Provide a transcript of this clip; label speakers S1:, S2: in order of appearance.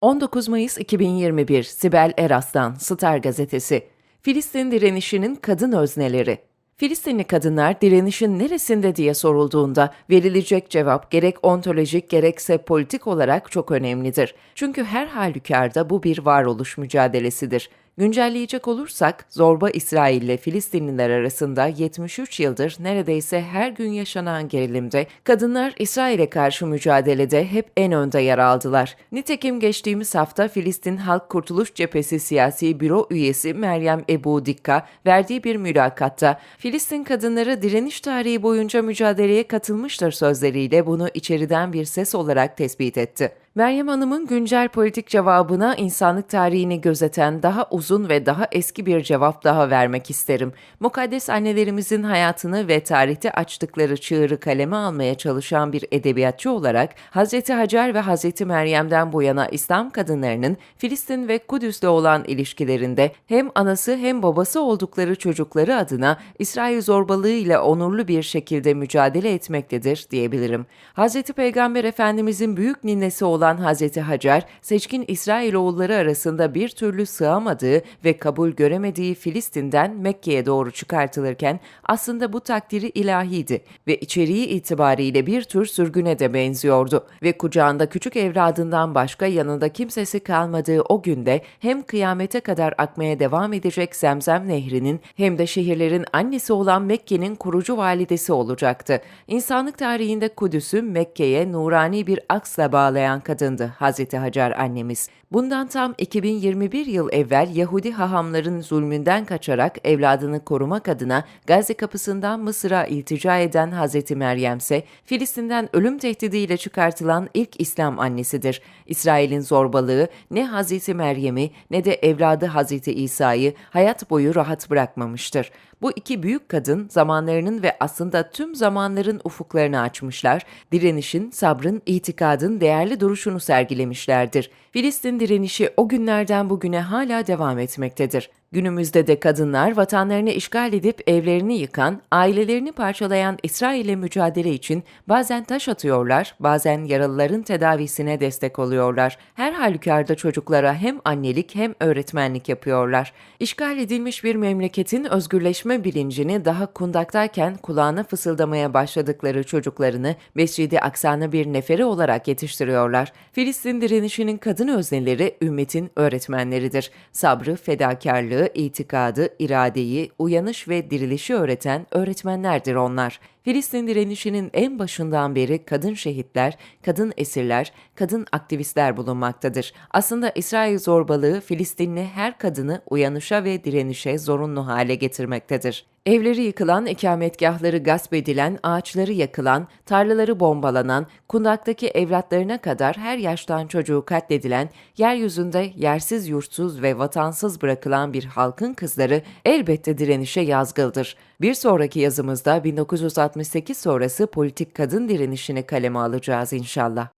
S1: 19 Mayıs 2021 Sibel Eraslan Star Gazetesi Filistin direnişinin kadın özneleri Filistinli kadınlar direnişin neresinde diye sorulduğunda verilecek cevap gerek ontolojik gerekse politik olarak çok önemlidir. Çünkü her halükarda bu bir varoluş mücadelesidir. Güncelleyecek olursak zorba İsrail ile Filistinliler arasında 73 yıldır neredeyse her gün yaşanan gerilimde kadınlar İsrail'e karşı mücadelede hep en önde yer aldılar. Nitekim geçtiğimiz hafta Filistin Halk Kurtuluş Cephesi siyasi büro üyesi Meryem Ebu Dikka verdiği bir mülakatta Filistin kadınları direniş tarihi boyunca mücadeleye katılmıştır sözleriyle bunu içeriden bir ses olarak tespit etti. Meryem Hanım'ın güncel politik cevabına insanlık tarihini gözeten daha uzun ve daha eski bir cevap daha vermek isterim. Mukaddes annelerimizin hayatını ve tarihte açtıkları çığırı kaleme almaya çalışan bir edebiyatçı olarak Hz. Hacer ve Hz. Meryem'den bu yana İslam kadınlarının Filistin ve Kudüs'le olan ilişkilerinde hem anası hem babası oldukları çocukları adına İsrail zorbalığı ile onurlu bir şekilde mücadele etmektedir diyebilirim. Hz. Peygamber Efendimizin büyük ninnesi olan olan Hazreti Hacer, seçkin İsrailoğulları arasında bir türlü sığamadığı ve kabul göremediği Filistin'den Mekke'ye doğru çıkartılırken aslında bu takdiri ilahiydi ve içeriği itibariyle bir tür sürgüne de benziyordu ve kucağında küçük evladından başka yanında kimsesi kalmadığı o günde hem kıyamete kadar akmaya devam edecek Zemzem Nehri'nin hem de şehirlerin annesi olan Mekke'nin kurucu validesi olacaktı. İnsanlık tarihinde Kudüs'ü Mekke'ye nurani bir aksla bağlayan kadın kadındı Hazreti Hacer annemiz. Bundan tam 2021 yıl evvel Yahudi hahamların zulmünden kaçarak evladını korumak adına Gazze kapısından Mısır'a iltica eden Hazreti Meryem ise Filistin'den ölüm tehdidiyle çıkartılan ilk İslam annesidir. İsrail'in zorbalığı ne Hazreti Meryem'i ne de evladı Hazreti İsa'yı hayat boyu rahat bırakmamıştır. Bu iki büyük kadın zamanlarının ve aslında tüm zamanların ufuklarını açmışlar, direnişin, sabrın, itikadın değerli duruşunu sergilemişlerdir. Filistin direnişi o günlerden bugüne hala devam etmektedir. Günümüzde de kadınlar vatanlarını işgal edip evlerini yıkan, ailelerini parçalayan İsrail'e mücadele için bazen taş atıyorlar, bazen yaralıların tedavisine destek oluyorlar. Her halükarda çocuklara hem annelik hem öğretmenlik yapıyorlar. İşgal edilmiş bir memleketin özgürleşme bilincini daha kundaktayken kulağına fısıldamaya başladıkları çocuklarını Mescid-i Aksa'nı bir neferi olarak yetiştiriyorlar. Filistin direnişinin kadın özneleri ümmetin öğretmenleridir. Sabrı, fedakarlığı, itikadı, iradeyi, uyanış ve dirilişi öğreten öğretmenlerdir onlar. Filistin direnişinin en başından beri kadın şehitler, kadın esirler, kadın aktivistler bulunmaktadır. Aslında İsrail zorbalığı Filistinli her kadını uyanışa ve direnişe zorunlu hale getirmektedir. Evleri yıkılan, ikametgahları gasp edilen, ağaçları yakılan, tarlaları bombalanan, kundaktaki evlatlarına kadar her yaştan çocuğu katledilen, yeryüzünde yersiz yurtsuz ve vatansız bırakılan bir halkın kızları elbette direnişe yazgıldır. Bir sonraki yazımızda 1968 sonrası politik kadın direnişini kaleme alacağız inşallah.